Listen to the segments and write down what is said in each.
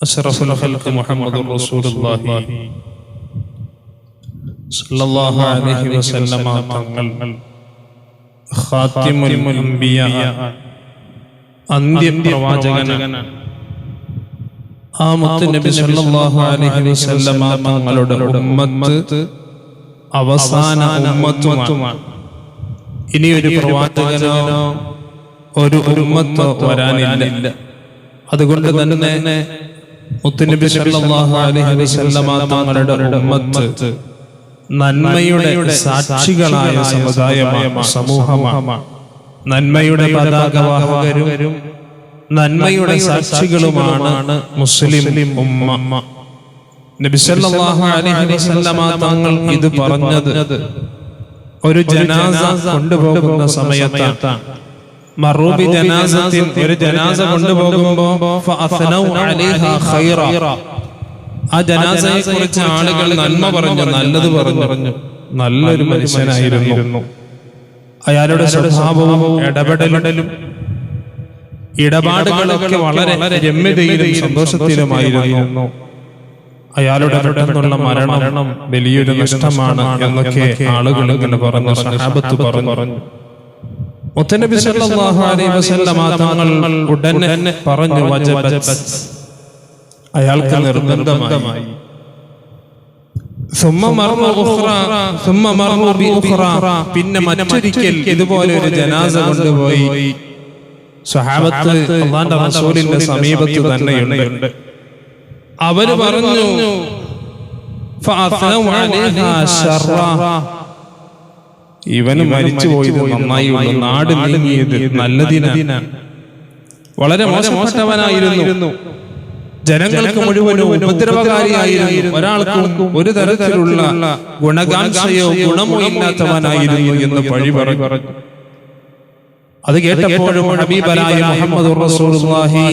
أشرف الخلق محمد رسول الله صلى الله عليه وسلم തങ്ങൾ ഖാത്തിമുൽ അംബിയ അന്ത്യപ്രവാചകനാണ് ആ മുത്ത് നബി സല്ലല്ലാഹു അലൈഹി വസല്ലമ തങ്ങളുടെ ഉമ്മത്ത് അവസാന ഉമ്മത്തുമാണ് ഇനി ഒരു പ്രവാചകനോ ഒരു ഉമ്മത്തോ വരാനില്ല അതുകൊണ്ട് തന്നെ മുത്തുനബി സല്ലല്ലാഹു അലൈഹി വസല്ലമ തങ്ങളുടെ ഉമ്മത്ത് നന്മയുടെ സാക്ഷികളായ സമുദായമാണ് സമൂഹമാണ് നന്മയുടെ പതാകവാഹകരും നന്മയുടെ സാക്ഷികളുമാണ് മുസ്ലിം ഉമ്മ. നബി സല്ലല്ലാഹു അലൈഹി വസല്ലമ തങ്ങൾ ഇത് പറഞ്ഞത് ഒരു ജനാസ കൊണ്ടുപോകുന്ന സമയത്താണ്. മറൂബി ജനാസത്തിൽ ഒരു ജനാസ കൊണ്ടുപോകുമ്പോ ഫഅസ്നൗ അലൈഹാ ഖൈറ ആ ജനാസയെ കുറിച്ച് ആളുകൾ നന്മ പറഞ്ഞു നല്ലത് പറഞ്ഞു. നല്ലൊരു മനുഷ്യനായിരുന്നു. അയാളുടെ സ്വഭാവവും ഇടപെടലും ഇടപാടുകളൊക്കെ വളരെ രമ്യതയിലും സന്തോഷത്തിലുമായിരുന്നു. അയാളുടെ പെട്ടെന്നുള്ള മരണം വലിയൊരു നഷ്ടമാണ് എന്നൊക്കെ ആളുകൾ ഇങ്ങനെ പറഞ്ഞു. സഹാബത്ത് പറഞ്ഞു. സല്ലല്ലാഹു അലൈഹി വസല്ലമ തങ്ങൾ ഉടനെ പറഞ്ഞു വജബത് അയാൾക്ക് നിർബന്ധമായി. പിന്നെ മറ്റൊരിക്കൽ ഇതുപോലെ ഒരു ജനാസ കൊണ്ടുപോയി. റസൂലിന്റെ സമീപത്ത് തന്നെയുണ്ട്. അവർ പറഞ്ഞു ഇവന് മരിച്ചു പോയത് നന്നായി. നാട് നീങ്ങിയത് നല്ലതിന വളരെ മോശപ്പെട്ടവനായിരുന്നു. ജനങ്ങൾക്ക് മുഴുവനും ഉപദ്രവകാരിയായിരുന്നു. ഒരാൾക്കും ഒരു തരത്തിലുള്ള ഗുണകാംക്ഷയോ ഗുണമോ ഇല്ലാത്തവനായിരുന്നു എന്ന് പഴി പറഞ്ഞു. അത് കേട്ടപ്പോഴും ഹബീബരായ മുഹമ്മദ് റസൂലുള്ളാഹി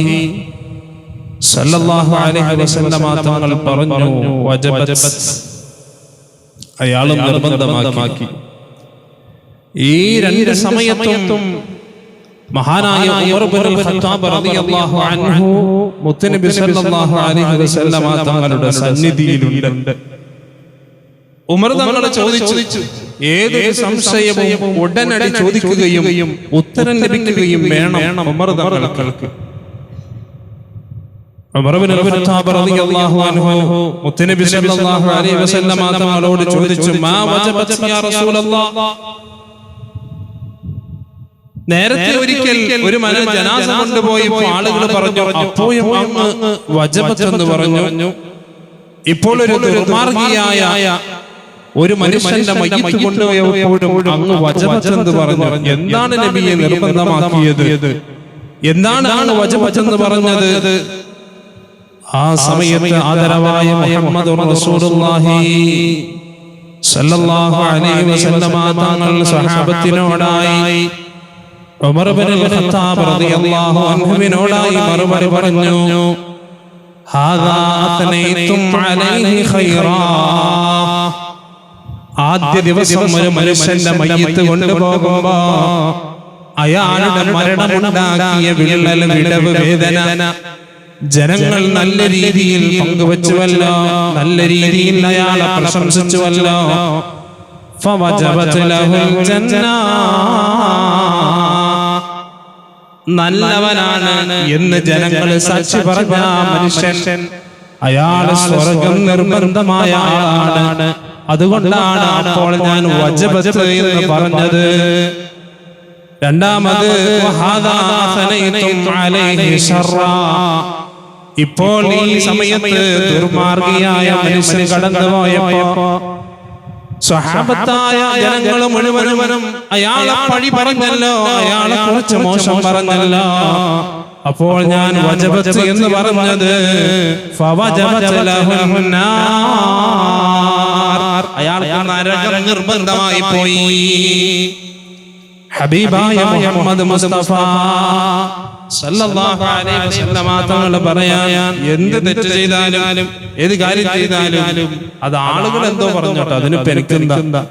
സല്ലല്ലാഹു അലൈഹി വസല്ലമ തങ്ങൾ പറഞ്ഞു വജബത്ത്. അയാളും നിർബന്ധമാക്കി. ഈ രണ്ട് സമയത്തും മഹാനായ ഉമർ ബിൻ ഖത്താബ് റളിയല്ലാഹു അൻഹു മുത്തനബി സല്ലല്ലാഹു അലൈഹി വസല്ലമ തങ്ങളുടെ സന്നിധിയിലുണ്ട്. ഉമർ തങ്ങൾ ചോദിച്ചു ഏതൊരു സംശയവും ഉടനടി ചോദിക്കുകയും ഉത്തരം ലഭിക്കുകയും വേണം ഉമർ തങ്ങൾക്ക്. മുത്തനബി സല്ലല്ലാഹു അലൈഹി വസല്ലമ തങ്ങളോട് ചോദിച്ചു മാ വജബത് യാ റസൂലല്ലാഹ് നേരത്തെ ഒരിക്കൽ ഒരു മന ജനാസ കൊണ്ടുപോയപ്പോ ആളുകൾ പറഞ്ഞു. അപ്പോഴും അങ്ങ് വജബത്ത് എന്ന് പറഞ്ഞു. ഇപ്പോൾ ഒരു ദുർമാർഗിയായ ഒരു മനുഷ്യന്റെ മയ്യത്ത് കൊണ്ടുപോയപ്പോഴും അങ്ങ് വജബത്ത് എന്ന് പറഞ്ഞു. എന്താണ് നബിയെ നിർബന്ധമാക്കിയത്? എന്താണ് ആണ് വജബത്ത് എന്ന് പറഞ്ഞത്? ആ സമയത്ത് ആദരവായ മുഹമ്മദ് റസൂലുള്ളാഹി സല്ലല്ലാഹു അലൈഹി വസല്ലമ തങ്ങൾ സ്വഹാബത്തിനോടായി മറുപടി പറഞ്ഞു ആദ്യ ദിവസം ഒരു മനുഷ്യന്റെ മയ്യത്ത് കൊണ്ടുപോകുമ്പോ അയാളുടെ മരണമുണ്ടാകിയ വിള്ളൽ വിടവ് വേദന. ജനങ്ങൾ നല്ല രീതിയിൽ പങ്കുവച്ചുവല്ലോ. നല്ല രീതിയിൽ അയാളെ പ്രശംസിച്ചുവല്ലോ. ജന്നാ. നല്ലവനാണ് എന്ന് ജനങ്ങൾ സാക്ഷി പറഞ്ഞ മനുഷ്യൻ അയാൾ സ്വർഗം നിർബന്ധമായ ആളാണ്. അതുകൊണ്ടാണ് അപ്പോൾ ഞാൻ വജബത്ത് എന്ന് പറഞ്ഞത്. രണ്ടാമത്. ഇപ്പോൾ ഈ സമയത്ത് ദുർമാർഗിയായ മനുഷ്യൻ കടന്നുപോയപ്പോ സ്വഹാബത്തായ ജനങ്ങൾ മുഴുവനും അയാളെ പഴി പറഞ്ഞല്ലോ അയാളെ കുറിച്ച് മോശം പറഞ്ഞല്ലോ. അപ്പോൾ ഞാൻ വജപത്ത് എന്ന് പറഞ്ഞത് അയാൾക്ക് നരകം നിർബന്ധമായി പോയി. ഹബീബായ മുഹമ്മദ് മുസ്തഫ. തങ്ങൾ പറയാൻ എന്ത് തെറ്റ് ചെയ്താലും ഏത് കാര്യം ചെയ്താലും അത് ആളുകൾ എന്തോ പറഞ്ഞോട്ടെ അതിന് പെരുക്കെന്താ.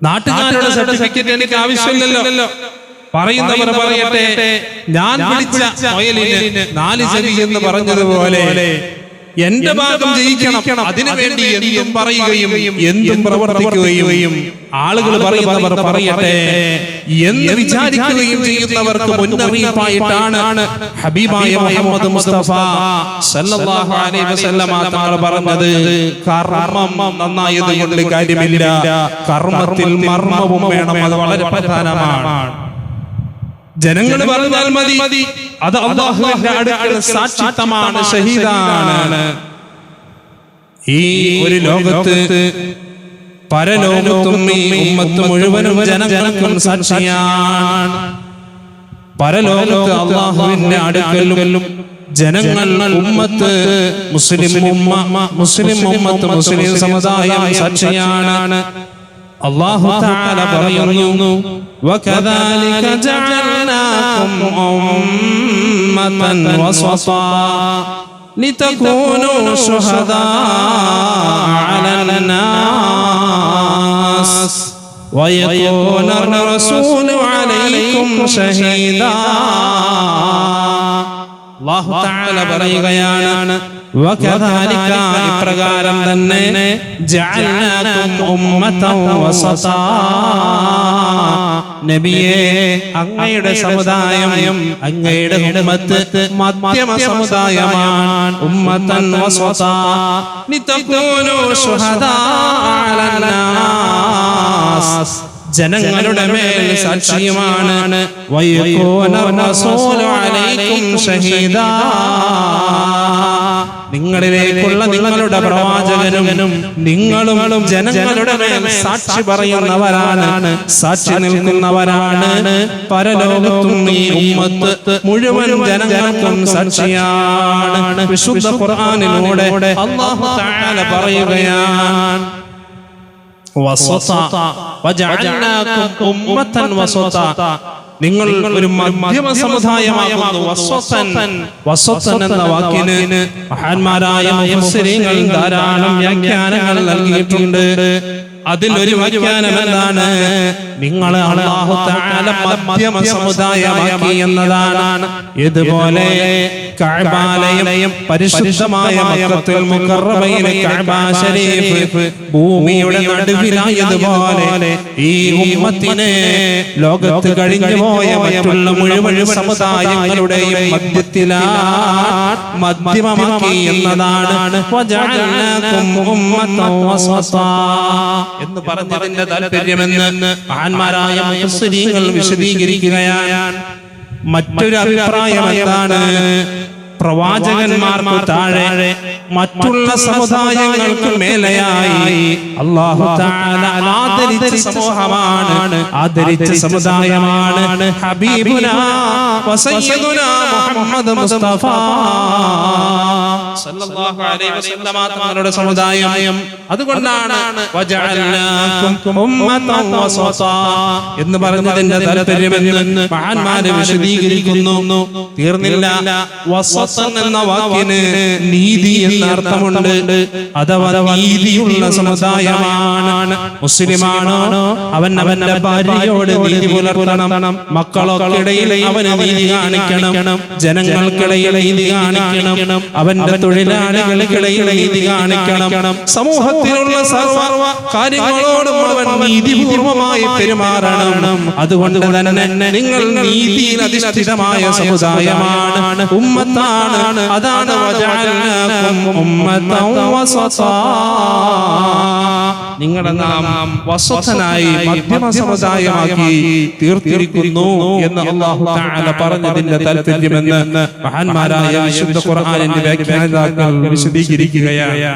നാട്ടുകാരുടെ സർട്ടിഫിക്കറ്റ് എനിക്ക് ആവശ്യമില്ലല്ലോ. പറയുന്നവർ പറയട്ടെ. ഞാൻ മുയലിന് നാല് ചെവി എന്ന് പറഞ്ഞതുപോലെ എന്റെ ഭാഗം ജയിക്കണം? അതിനുവേണ്ടി എന്തും പറയുകയും എന്തും പ്രവർത്തിക്കുകയും ആളുകൾ പറയുന്നവർ പറയട്ടെ. എന്ന് വിചാരിക്കുകയും ചെയ്യുന്നവർക്ക് മുന്നറിയിപ്പായിട്ടാണ് ഹബീബായ മുഹമ്മദ് മുസ്തഫ സല്ലല്ലാഹു അലൈഹി വസല്ലമ തങ്ങൾ പറഞ്ഞത് കർമ്മം നന്നായത് കൊണ്ട് കാര്യമില്ല. കർമ്മത്തിൽ മർമ്മവും വേണം. അത് വളരെ പ്രധാനമാണ്. ജനങ്ങൾ പറഞ്ഞാൽ മതി അത് അള്ളാഹുവിന്റെ അടുക്കൽ സാക്ഷിത്വമാണ് ഷഹീദാണ് ഈ ഒരു ലോകത്ത് പരലോകത്തും ഈ ഉമ്മത്ത് മുഴുവനും ജനങ്ങൾക്കും സാക്ഷിയാണ്. പരലോകത്ത് അള്ളാഹുവിന്റെ അടുക്കലും ജനങ്ങൾ ഉമ്മത്ത് മുസ്ലിം ഉമ്മ മുസ്ലിം ഉമ്മത്ത് മുസ്ലിം സമുദായം സാക്ഷിയാണ്. അള്ളാഹു പറയുന്നു وكذلك جعلناكم أمة وسطا لتكونوا شهداء على الناس. ويكون الرسول عليكم شهيدا. അള്ളാഹു തആല പറയുകയാണ് ഇപ്രകാരം തന്നെ നബിയേ അങ്ങയുടെ സമുദായം അങ്ങയുടെ ഉമ്മത്ത് മധ്യമ സമുദായമാണ്. ഉമ്മത്തൻ വസതാ. ലിതകൂനു ശുഹദാ അലന്നാസ് ജനങ്ങളുടെ മേൽ സാക്ഷിയുമാണ്. നിങ്ങളിലേക്കുള്ള നിങ്ങളുടെ പ്രവാചകനും നിങ്ങളും ജനങ്ങളുടെ മേൽ സാക്ഷി പറയുന്നവരാണ്. സാക്ഷി നിൽക്കുന്നവരാണ്. പരലോകത്തും ഈ ഉമ്മത്ത് മുഴുവൻ ജനങ്ങൾക്കും സാക്ഷിയാണ്. വിശുദ്ധ ഖുർആാനിലൂടെ തആല പറയുകയാണ്. വസത നിങ്ങൾ ഒരു മധ്യമ സമുദായമാകുന്നു എന്ന വാക്കിന് മഹാന്മാരായ ധാരാളം വ്യാഖ്യാനങ്ങൾ നൽകിയിട്ടുണ്ട്. അതിലൊരു ഒരു വ്യാഖ്യാനമെന്നാണ് നിങ്ങളെ അല്ലാഹു തആല മധ്യമ സമുദായമാക്കി എന്നതാണ്. ഇതുപോലെ കഅബാലയം പരിശുദ്ധമായ മക്കത്തുൽ മുകറബയിലെ കഅബ ശരീഫ് ഭൂമിയുടെ നടുവിലായതുപോലെ ഈ ഉമ്മത്തിനെ ലോകത്ത് കഴിഞ്ഞു പോയ മറ്റുള്ള മുഴുവൻ സമുദായങ്ങളുടെയും മധ്യത്തിലാണ് മധ്യമമാക്കി എന്നതാണ്. വജഅൽനാകും ഉമ്മത്തൻ വസതാ. എന്ന് പറഞ്ഞതിന്റെ താല്പര്യമെന്ന് മഹാന്മാരായ മുസ്ലിങ്ങൾ വിശദീകരിക്കുകയാണ്. മറ്റൊരു അഭിപ്രായം എന്താണ് പ്രവാചകന്മാർക്ക് താഴെ മറ്റുള്ള സമുദായങ്ങൾക്ക് മേലെയായി അള്ളാഹു തആല ആദരിച്ച സമൂഹമാണ്. ആദരിച്ച സമുദായമാണ് ഹബീബുന മുഹമ്മദ് മുസ്തഫ. സല്ലല്ലാഹു അലൈഹി വസല്ലമ തങ്ങളുടെ സമുദായം. അതുകൊണ്ടാണ് എന്ന് പറഞ്ഞതിന്റെ താല്പര്യമെന്ന് മഹാന്മാര് വിശദീകരിക്കുന്നു. തീർന്നില്ല. വസത്തൻ എന്ന വാക്കിന് നീതി എന്ന അർത്ഥമുണ്ട്. അഥവാ നീതിയുള്ള സമുദായമാണ്. മുസ്ലിമാണോ? അവൻ അവന്റെ ഭാര്യയോട് നീതി പുലർത്തണം. മക്കളൊക്കിടയിൽ അവന് നീതി കാണിക്കണം. ജനങ്ങൾക്കിടയിൽ നീതി കാണിക്കണം. അവന്റെ തൊഴിലാളികൾക്കിടയിൽ നീതി കാണിക്കണം. സമൂഹത്തിലുള്ള സർവ കാര്യങ്ങളോടും അവൻ നീതിപൂർവമായി പെരുമാറണം. അതുകൊണ്ട് തന്നെ നിങ്ങൾ നീതിയിൽ അധിഷ്ഠിതമായ സമുദായമാണ്. ഉമ്മത്താണ്. അതാണ് വസതാ. നിങ്ങളെ നാം വസ്വത്തനായി മധ്യമ സമുദായമാക്കി തീർത്തിരിക്കുന്നു എന്ന് അള്ളാഹു പറഞ്ഞതിന്റെ താല്പര്യമെന്ന് മഹാന്മാരായ വിശുദ്ധ ഖുർആനിന്റെ വ്യാഖ്യാതാക്കൾ വിശദീകരിക്കുകയാണ്.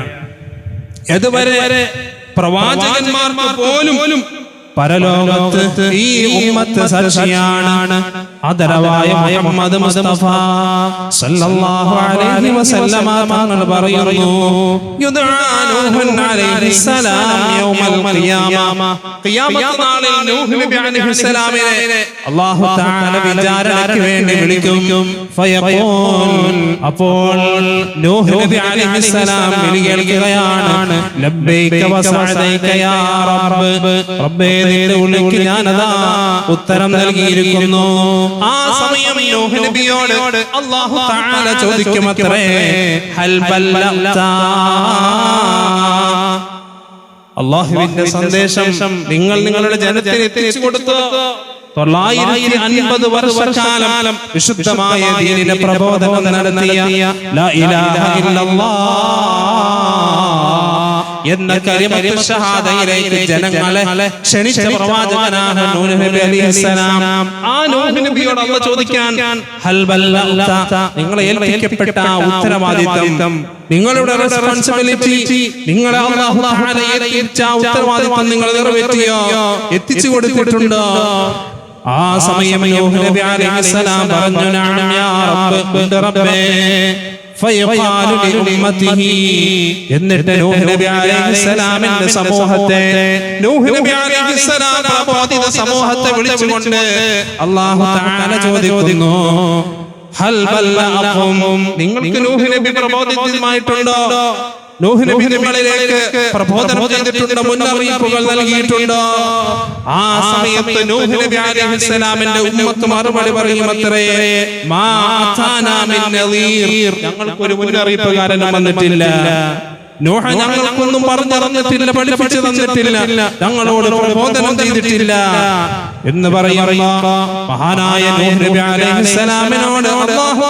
എതുവരെ പ്രവാചകന്മാർക്ക് പോലും പരലോകത്ത് ഈ ഉമ്മത്ത് സാക്ഷിയാണ്. ആദരവായ മുഹമ്മദ് മുസ്തഫ സല്ലല്ലാഹു അലൈഹി വസല്ലമ തങ്ങൾ പറയുന്നു. യുദ്ആ അലൈഹി സലാം യൗമൽ ഖിയാമ. ഖിയാമത്ത് നാളിൽ നൂഹ് നബി അലൈഹിസ്സലാമിനെ അല്ലാഹു തആല വിചാരണയ്ക്ക് വേണ്ടി വിളിക്കും. ഫയഖൂൽ. അപ്പോൾ നൂഹ് നബി സലാം വിളി കേൾക്കുകയാണ്. ലബ്ബൈക വസഅദൈക യാ റബ്ബ്. റബ്ബേ. നിന്റെ ഞാൻ അതാ ഉത്തരം നൽകിയിരിക്കുന്നു. ആ സമയം നൂഹ് നബിയോട് അല്ലാഹു തആല ചോദിക്കുമത്രേ ഹൽ ബല്ലഗ്ത. അള്ളാഹുവിന്റെ സന്ദേശം നിങ്ങൾ നിങ്ങളുടെ ജനത്തിന് എത്തിച്ചു കൊടുത്തു തൊള്ളായിരത്തി അൻപത് വർഷക്കാലം വിശുദ്ധമായ ദീനിന്റെ പ്രബോധനം നടത്തിയ ലാ ഇലാഹ ഇല്ലല്ലാഹ് എന്ന കരിമത്ത് ഷഹാദയിലേക്ക് ജനങ്ങളെ ക്ഷണിച്ച പ്രവാചകനാണ് നൂഹ് നബി അലൈഹിസ്സലാം ആ നൂഹ് നബിയോട് ചോദിക്കാൻ ഹൽ ബല്ലഗ്ത നിങ്ങളെ ഏൽപ്പിക്കപ്പെട്ട ആ ഉത്തരവാദിത്തം. നിങ്ങളുടെ റെസ്പോൺസിബിലിറ്റി നിങ്ങളെ അല്ലാഹു തആല ഏൽപ്പിച്ച ആ ഉത്തരവാദിത്തം നിങ്ങൾ നിറവേറ്റിയോ? എത്തിച്ചു കൊടുത്തിട്ടുണ്ടോ? ആ സമയം നബി അലൈഹിസ്സലാം പറഞ്ഞു നഅം യാ റബ്ബ്. എന്നിട്ട് നൂഹ് നബി അലൈഹിസ്സലാമിന്റെ സമൂഹത്തെ സമൂഹത്തെ വിളിച്ചുകൊണ്ട് തആല ചോദിക്കുന്നു നിങ്ങൾക്ക് നബി പ്രബോധിതമായിട്ടുണ്ടോ നൂഹ് നബി നിങ്ങളിലേക്ക് പ്രബോധനം ചെയ്തിട്ടുണ്ടോ മുന്നറിയിപ്പുകൾ നൽകിയിട്ടുണ്ടോ. ആ സമയത്ത് അലൈഹിസ്സലാമിന്റെ ഉമ്മത്ത് മറുപടി പറയും അത്രേ മാ അതാനാ മിൻ നദീർ. ഞങ്ങൾക്ക് ഒരു വന്നിട്ടില്ല. നോഹ ഞങ്ങൾക്കൊന്നും പറഞ്ഞറിഞ്ഞിട്ടില്ല പഠിപ്പിച്ചു തന്നിട്ടില്ല. ഞങ്ങളോട് പ്രബോധനം ചെയ്തിട്ടില്ല. എന്ന് പറയുന്ന മഹാനായ നൂഹ് നബി അലൈഹിസ്സലാമിനോട് അല്ലാഹു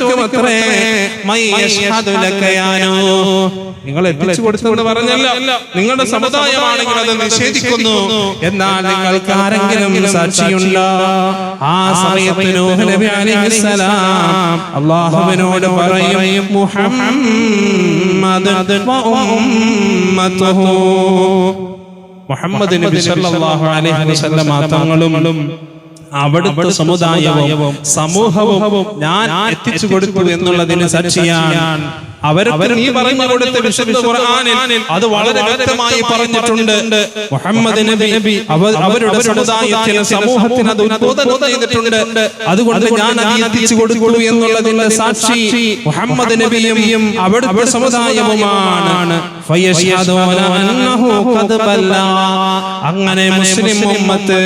ചോദിക്കുമത്രേ നിങ്ങൾ എത്തിച്ചു കൊടുത്തെന്ന് പറഞ്ഞല്ല. നിങ്ങളുടെ സമുദായമാണെങ്കിൽ അത് നിഷേധിക്കുന്നു. എന്നാൽ നിങ്ങൾക്ക് ആരെങ്കിലും സാക്ഷിയുണ്ടോ? ആ സമയത്ത് നബി പറയും മുഹമ്മദ് മുഹമ്മദ് നബി സല്ലല്ലാഹു അലൈഹി വസല്ലമ തങ്ങളും അവിടുത്തെ സമുദായവും സമൂഹവും ഞാൻ എത്തിച്ചു കൊടുത്തു എന്നുള്ളതിന് സാക്ഷിയാണ്. നീ പറഞ്ഞു കൊടുത്ത വിശുദ്ധ ഖുർആനിൽ അത് വളരെ വ്യക്തമായി പറഞ്ഞിട്ടുണ്ട്. മുഹമ്മദ് നബി അവരുടെ സമുദായത്തിന് സമൂഹത്തിന് അത് ഉദ്ബോധനം ചെയ്തിട്ടുണ്ട്. അതുകൊണ്ട് ഞാൻ അത് എത്തിച്ചു കൊടുത്തു എന്നുള്ളതിന്റെ സാക്ഷി മുഹമ്മദ് നബിയും അവിടുത്തെ സമുദായവുമാണ്. അങ്ങനെ മുസ്ലിം ഉമ്മത്ത്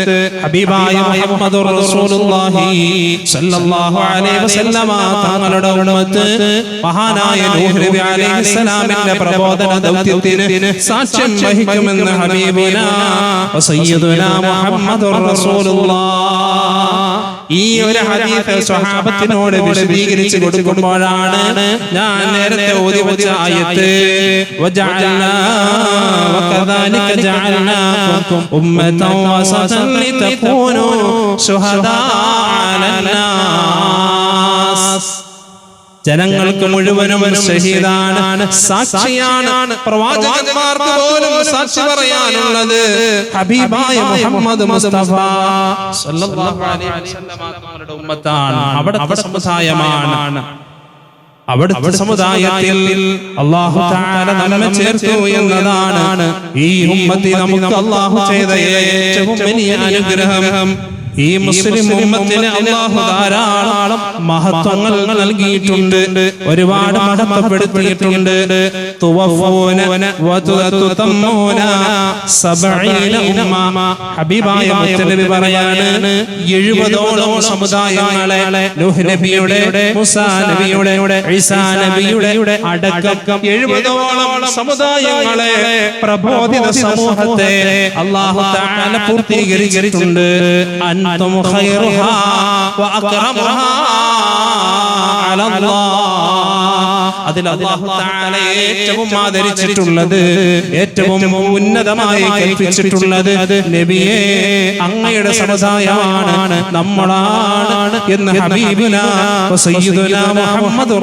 ഹബീബായ മുഹമ്മദുർ റസൂലുള്ളാഹി സല്ലല്ലാഹു അലൈഹി വസല്ലമ തങ്ങളുടെ ഉമ്മത്ത് മഹാനായ നൂഹ് നബി അലൈഹിസ്സലാമിന്റെ പ്രബോധന ദൗത്യത്തിന് സാക്ഷ്യം വഹിക്കുമെന്ന് ഹബീബുന വസയ്യിദുന മുഹമ്മദുർ റസൂലുള്ളാഹ് ഈ ഒരു ഹദീസ് സ്വഹാബത്തിനോട് വിശദീകരിച്ച് കൊടുക്കുമ്പോഴാണ് ഞാൻ നേരത്തെ ഓതി വെച്ച ആയത്ത്. വജഅൽനാ വകദാലിക ജഅൽനാകും ഉമ്മതൻ വസതൻ ലിതകൂനു ശുഹദാ ജനങ്ങൾക്ക് മുഴുവനും ഷഹീദാണ് സാക്ഷിയാണ്. പ്രവാചകന്മാർക്ക് പോലും സാക്ഷി പറയാനുള്ളത്. ഹബീബായ മുഹമ്മദ് മുസ്തഫ. സല്ലല്ലാഹു അലൈഹി വസല്ലമ തങ്ങളുടെ ഉമ്മത്താണ്. അവിടെ സമുദായമാണ്. അവിടുത്തെ സമുദായത്തിൽ അള്ളാഹു തആല നമ്മെ ചേർത്തു എന്നതാണ്. ഈ ഉമ്മത്തി നമുക്ക് അള്ളാഹു ചെയ്ത ഏറ്റവും വലിയ അനുഗ്രഹം. ഈ മുസ്ലിം ഉമ്മത്തിന് അള്ളാഹു ധാരാളം മഹത്വങ്ങൾ നൽകിയിട്ടുണ്ട്. ഒരുപാട് മഹത്വപ്പെടുത്തിയിട്ടുണ്ട്. ഹബീബായ മുത്തനബി പറയാണ് എഴുപതോളം സമുദായങ്ങളെ നബിയുടെ നബിയുടെ ഈസാ നബിയുടെ അടക്കം എഴുപതോളം സമുദായങ്ങളെ പ്രബോധിത സമൂഹത്തെ അള്ളാഹു തആല أنتم خيرها وأكرمها على الله. അതിൽ ഏറ്റവും ആദരിച്ചിട്ടുള്ളത് ഏറ്റവും ഉന്നതമായി കൽപ്പിച്ചിട്ടുള്ളത് നബിയെ അങ്ങയുടെ സമുദായമാണ് നമ്മളാണ് എന്ന് ഹബീബുന സയ്യിദുന മുഹമ്മദ്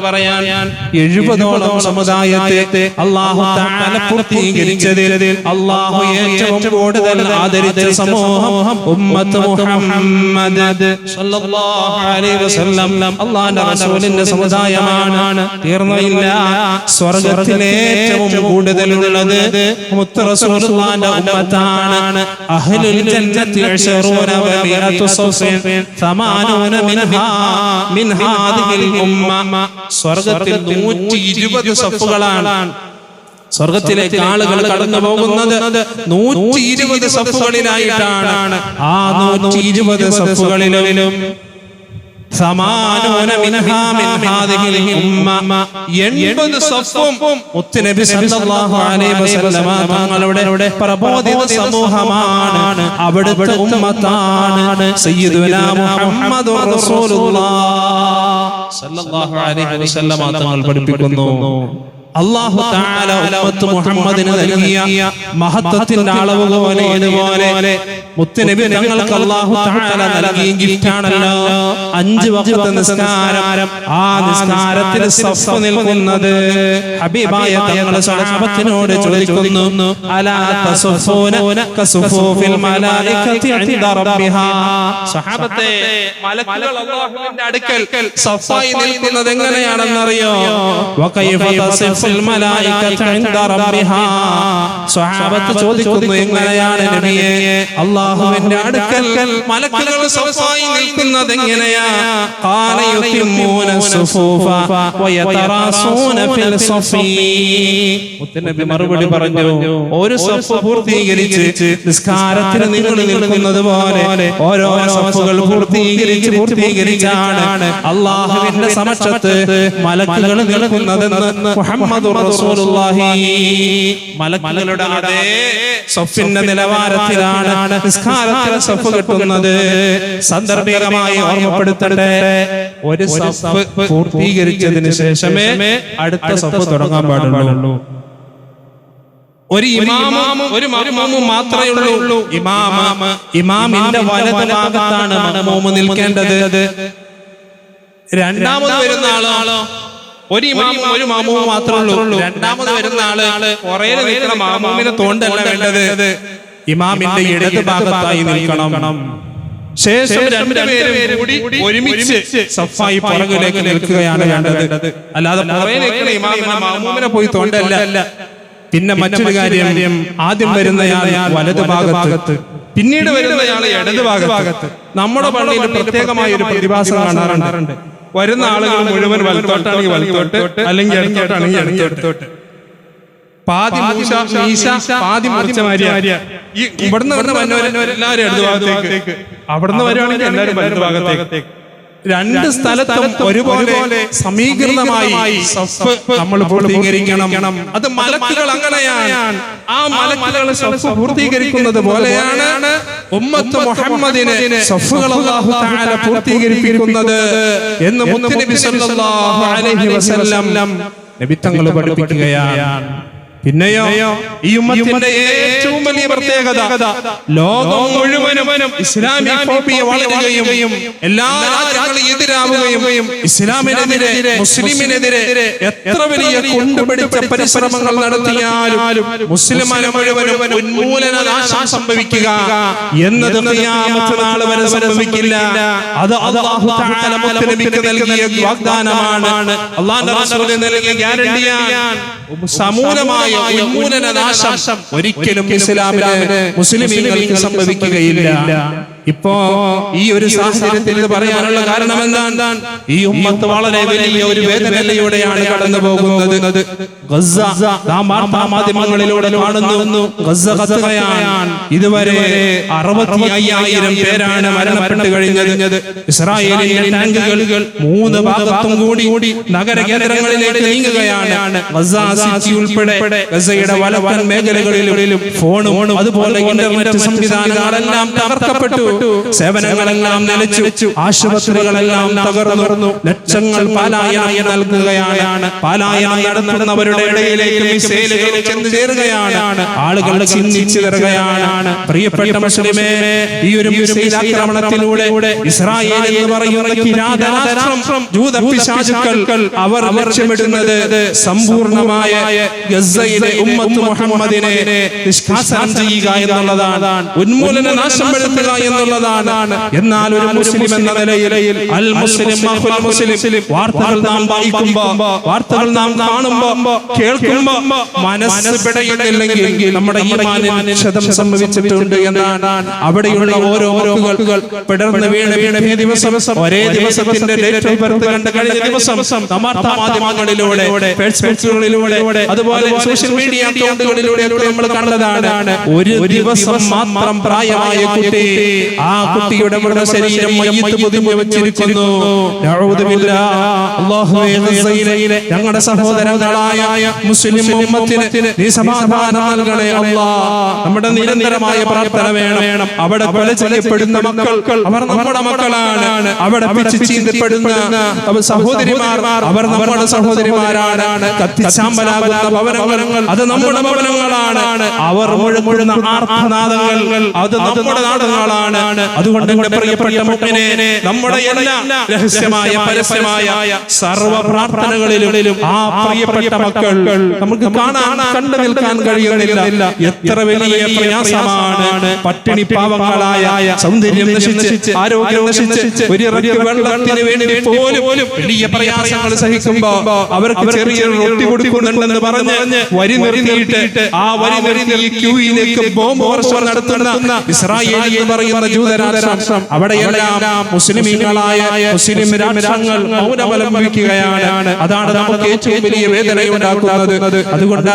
പറയാൻ എഴുപതോളം സമുദായത്തെ അള്ളാഹു താല പൂർത്തീകരിച്ചതിൽ അള്ളാഹു ഏറ്റവും കൂടുതൽ ആദരിച്ച സമൂഹം ഉമ്മത്ത് മുഹമ്മദ്. സല്ലല്ലാഹു അലൈഹി അള്ളാന്റെ റസൂലിന്റെ സമുദായമാണ്. തീർന്നില്ല സ്വർഗത്തിൽ ഏറ്റവും കൂടുതലുള്ളത് റസൂലുള്ളാന്റെ ഉമ്മത്താണ്. അഹ്ലുൽ മിൻഹാ മിൻ ഉമ്മ. 120 സഫുകളാണ്. സ്വർഗത്തിലേക്ക് ആളുകൾ കടന്നു പോകുന്നത് നൂറ്റി ഇരുപത് സഫുകളിലായിട്ടാണ്. ആ നൂറ്റി ഇരുപത് സഫുകളിലും തങ്ങളുടെ പ്രബോധിത സമൂഹമാണ്. അവിടുത്തെ ഉമ്മത്താണ് സയ്യിദുനാ മുഹമ്മദുർ റസൂലുള്ളാഹ് സല്ലല്ലാഹു അലൈഹി വസല്ലമ തങ്ങൾ പഠിപ്പിക്കുന്നു. അള്ളാഹു തആല ഉമ്മത്ത് മുഹമ്മദിന് നൽകിയ മഹത്വത്തിന്റെ അളവ് പോലെ ഇതുപോലെ മുത്തുനബി ഞങ്ങൾക്ക് അള്ളാഹു തആല നൽകിയ ഗിഫ്റ്റ് ആണല്ലോ അഞ്ച് വഖത്ത് നിസ്കാരം. ആ നിസ്കാരത്തിൽ സഫ് നിൽക്കുന്നത് ഹബീബായ തങ്ങളുടെ സ്വഹാബത്തിനോട് ചോദിക്കുന്നു. അലാ തസഫൂന കസുഫൂഫിൽ മലായികത്തി ഇൻദ റബ്ബിഹാ. സ്വഹാബത്തെ മലക്കുകൾ അല്ലാഹുവിന്റെ അടുക്കൽ സഫായി നിൽക്കുന്നത് എങ്ങനെയാണെന്നറിയോ? വകൈഫ റബ്ബിഹാ സ്വഹാബത്ത് ചോദിക്കുന്നു എങ്ങനെയാണ് നബിയെ അല്ലാഹുവിന്റെ അടുക്കൽ? മലക്കുകൾ സഫായി നിൽക്കുന്നത് എങ്ങനെയാ? ഖാല യുതിമ്മൂന സുഫൂഫ വയതറാസൂന ഫിൽ സഫീ മുത്തനബി മറുപടി പറഞ്ഞു ഒരു സഫ് പൂർത്തീകരിച്ച് നിസ്കാരത്തിന് നിങ്ങൾ നിൽക്കുന്നത് പോലെ ഓരോ സഫുകൾ പൂർത്തീകരിച്ച് പൂർത്തീകരിച്ചാണ് അള്ളാഹുവിന്റെ സമക്ഷത്ത് മലക്കുകൾ നിൽക്കുന്നതെന്ന് മുഹമ്മദ് റസൂലുള്ളാഹി. മലക്കുകളുടെ അതേ സഫിന്റെ നിലവാരത്തിലാണ് നിസ്കാരത്തിലെ സഫ് കിട്ടുന്നത്. സന്ദർഭികമായി ഓർമ്മപ്പെടുത്തട്ടെ ഒരു സഫ് പൂർത്തീകരിച്ചതിന് ശേഷമേ അടുത്ത സഫ് തുടങ്ങാൻ പാടുള്ളൂ. ഒരു ഇമാമും ഒരു മഅ്മൂമും മാത്രമേ ഉള്ളൂ. ഇമാമ ഇമാമിന്റെ വലത് ഭാഗത്താണ് നിൽക്കേണ്ടത്. രണ്ടാമത് വരുന്ന ആളോ ഒരു ഇമാമും ഒരു മാമൂവും മാത്രമേ ഉള്ളൂ. രണ്ടാമത് വരുന്ന ആൾ കുറേ നിൽക്കുന്ന മാമൂമിനെ തോണ്ടല്ല വേണ്ടത്. ഇമാമിന്റെ ഇടത് ഭാഗത്തായി നിൽക്കണം. ശേഷം രണ്ടുപേരും കൂടി ഒരുമിച്ച് സഫായി പുറകിലേക്ക് നിൽക്കുകയാണ് വേണ്ടത്. അല്ലാതെ മാമൂമിനെ പോയി തോണ്ടല്ല. പിന്നെ മറ്റൊരു കാര്യം ആദ്യം വരുന്നയാൾ വലത് ഭാഗത്ത്. പിന്നീട് വരുന്നയാൾ ഇടത് ഭാഗത്ത്. നമ്മുടെ പള്ളിയിൽ പ്രത്യേകമായ ഒരു പ്രതിഭാസം കാണാറുണ്ട്. വരുന്ന ആളുകൾ മുഴുവൻ വലത്തോട്ടാണെങ്കിൽ വലത്തോട്ട് അല്ലെങ്കിൽ ഇടത്തോട്ടാണെങ്കിൽ ഇടത്തോട്ട് പാതി പാതി ഈ ഇവിടുന്ന് ഇവിടുന്ന് വന്നവരെ എല്ലാവരും ഇടത് ഭാഗത്തേക്ക്. അവിടുന്ന് വരുവാണെങ്കിൽ എല്ലാവരും വലത് ഭാഗത്തേക്ക്. രണ്ട് സ്ഥലത്തും ഒരുപോലെ സമീകൃതമായി നമ്മൾ പൂർത്തീകരിക്കണം. അത് മലക്കുകൾ അങ്ങനെയാണ്. ആ മലക്കുകൾ സഫ് പൂർത്തീകരിക്കുന്നത് പോലെയാണ് ഉമ്മത്ത് മുഹമ്മദിനെ സഫുകൾ അല്ലാഹു തആല പൂർത്തീകരിപ്പിക്കുന്നത് എന്ന് മുത്തുനബി സല്ലല്ലാഹു അലൈഹി വസല്ലം നബി തങ്ങൾ പഠിപ്പിക്കുകയാണ്. പിന്നെയോ? ഈ ഉമ്മത്തിന്റെ ഏറ്റവും വലിയ പ്രത്യേകത. ലോകം മുഴുവനും ഇസ്ലാമിക ഫോബിയ വളരുകയും എല്ലാ രാജ്യങ്ങളും എതിരാവുകയും ഇസ്ലാമിനെതിരെ മുസ്ലിമിനെതിരെ എത്ര വലിയ കൊണ്ടുപിടിച്ച പരിശ്രമങ്ങൾ നടത്തിയാലും മുസ്ലിം മുഴുവനും ഉന്മൂലന നാശം സംഭവിക്കുക എന്നത് നാൾ വരെ സംഭവിക്കില്ല. അത് നൽകിയ വാഗ്ദാനമാണ്. അള്ളാഹു നൽകിയ ഗ്യാരണ്ടിയാണ്. സമൂലമായ ഉന്മൂലന നാശം. ഒരിക്കലും ഇസ്ലാമിന് മുസ്ലിമീങ്ങൾക്ക് സംഭവിക്കുകയില്ല. ഇപ്പോ ഈ ഒരു സാഹചര്യത്തിൽ ഇത് പറയാനുള്ള കാരണം എന്താണ്? ഈ ഉമ്മത്ത് വളരെ വലിയ ഒരു വേദനയിലൂടെയാണ് കടന്നു പോകുന്നത്. മാധ്യമങ്ങളിലൂടെ കാണുന്നു. ഇതുവരെ അറുപത്തി അയ്യായിരം പേരാണ് മരണപ്പെട്ട് കഴിഞ്ഞത്. ഇസ്രായേലിന്റെ ടാങ്കുകൾ മൂന്ന് ഭാഗത്തും കൂടി കൂടി നഗര കേന്ദ്രങ്ങളിലേക്ക് നീങ്ങുകയാണ്. ഉൾപ്പെടെ ഗസയുടെ വലവൻ മേഖലകളിലും ഫോണും അതുപോലെ ഇന്റർനെറ്റ് സംവിധാനങ്ങളെല്ലാം തകർക്കപ്പെട്ടു. സേവനങ്ങളെല്ലാം നിലച്ചു ആശുപത്രികളെല്ലാം തകർന്നു. ലക്ഷങ്ങൾ പാലായനം നൽകുകയാണ്. പാലായനം നടത്തുന്നവരുടെ ഇടയിലേക്ക് മിസൈലുകൾ ചെന്ന് ചേരുകയാണ്. ആളുകൾ ചിന്തിച്ചു തരുകയാണ്. പ്രിയപ്പെട്ട മുസ്ലിമേ ഈ ഒരു മിസൈൽ ആക്രമണത്തിലൂടെ ഇസ്രായേൽ എന്ന് പറയുന്ന കിരാതരാഷ്ട്രം. ജൂത പിശാചുക്കൾ അവർ ലക്ഷ്യമിടുന്നത് സമ്പൂർണമായ ഗസയിലെ ഉമ്മത്ത് മുഹമ്മദിനെ നിഷ്കാസനം ചെയ്യുക എന്നുള്ളതാണ്. ഉന്മൂലന നാശം വരുത്തുക എന്നുള്ളതാണ് എന്നാൽ ഒരു മുസ്ലിം എന്ന നിലയിൽ അൽ മുസ്ലിം മുസ്ലിം വാർത്തകൾ നാം വായിക്കുമ്പോ വാർത്തകൾ നാം കാണുമ്പോ കേൾക്കുമ്പോ മനസ്സ് പിടയുന്നില്ലെങ്കിൽ നമ്മുടെ ഈമാനിന് ക്ഷതം സംഭവിച്ചിട്ടുണ്ട് എന്നാണ്. അവിടെയുള്ള ഓരോ വാക്കുകൾ പിടർന്ന് വീണ് വീണ് ദിവസം ഒരേ ദിവസത്തിന്റെ ഡേറ്റ് ഓഫ് ബർത്ത് കണ്ട് കഴിഞ്ഞ ദിവസം മാധ്യമങ്ങളിലൂടെ ഫേസ്ബുക്കുകളിലൂടെ അതുപോലെ സോഷ്യൽ മീഡിയ അക്കൗണ്ടുകളിലൂടെ നമ്മൾ കണ്ടതാണ്. ഒരു ദിവസം മാത്രം പ്രായമായ കുട്ടി ആ കുട്ടിയുടെ മൃതശരീരം മയ്യത്ത് പൊതിഞ്ഞു വെച്ചിരിക്കുന്നു. ഞങ്ങളുടെ സഹോദരങ്ങളായ മുസ്ലിം ഉമ്മത്തിന് നീ സമാധാനം നൽകണേ അല്ലാ. നമ്മുടെ നിരന്തരമായ പ്രാർത്ഥന വേണം. അവിടെ കൊല ചെയ്യപ്പെടുന്ന മക്കൾ അവർ നമ്മുടെ മക്കളാണ്. അവിടെ ചീന്തപ്പെടുന്ന സഹോദരിമാർ അവർ നമ്മുടെ സഹോദരിമാരാണ്. കത്തിച്ചാമ്പലാകുന്ന ഭവനങ്ങൾ. അത് നമ്മുടെ ഭവനങ്ങളാണ് അവർ മുഴങ്ങുന്ന ആർത്തനാദങ്ങൾ. അത് നമ്മുടെ നാടുകളാണ്. അതുകൊണ്ട് എന്റെ പ്രിയപ്പെട്ട മുഖനെ നമ്മുടെ എല്ലാ രഹസ്യമായ പരസ്യമായ സർവ പ്രാർത്ഥനകളിലും ആ പ്രിയപ്പെട്ട മക്കൾ നമുക്ക് കാണാൻ കണ്ടു നിൽക്കാൻ കഴിയുന്നില്ല. എത്ര വലിയ പ്രയാസമാണ് പട്ടിണി പാവങ്ങളായ സൗന്ദര്യം നശിച്ച് ആരോഗ്യം നശിച്ച് ഒരു വെള്ളത്തിന് വേണ്ടി പോലും വലിയ പ്രയാസങ്ങൾ സഹിക്കുമ്പോ അവർക്ക് ചെറിയ റൊട്ടി കൊടുക്കുന്നുണ്ടെന്ന് പറഞ്ഞ് വരി നിർത്തിയിട്ട് ആ വരി ഈ ക്യൂയിലേക്ക് ബോംബ് വർഷം നടത്തുന്ന ഇസ്രായേൽ എന്ന് പറയുന്ന ജൂതരാഷ്ട്രം അവിടെയെല്ലാം മുസ്ലിമീങ്ങളായ മുസ്ലിം രാഷ്ട്രങ്ങൾ അതാണ് നമുക്ക് ഏറ്റവും വലിയ അതുകൊണ്ട്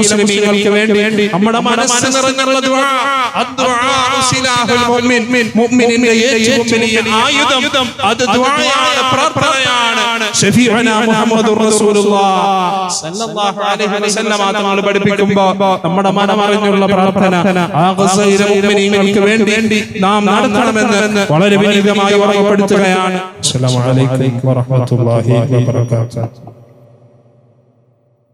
മുസ്ലിമീങ്ങൾക്ക് വേണ്ടി നമ്മുടെ മനസ്സ് ഏറ്റവും വലിയ ആയുധം അത് പ്രാർത്ഥനയാണ്. തങ്ങൾ പഠിപ്പിക്കുമ്പോൾ നമ്മുടെ മനമറിഞ്ഞുള്ള പ്രാർത്ഥന. ആ വേണ്ടി നാം നടത്തണമെന്ന് വളരെ വിനീതമായി ഓർമ്മപ്പെടുത്തുകയാണ് അസ്സലാമു അലൈക്കും വറഹ്മത്തുള്ളാഹി വബറകാതുഹു.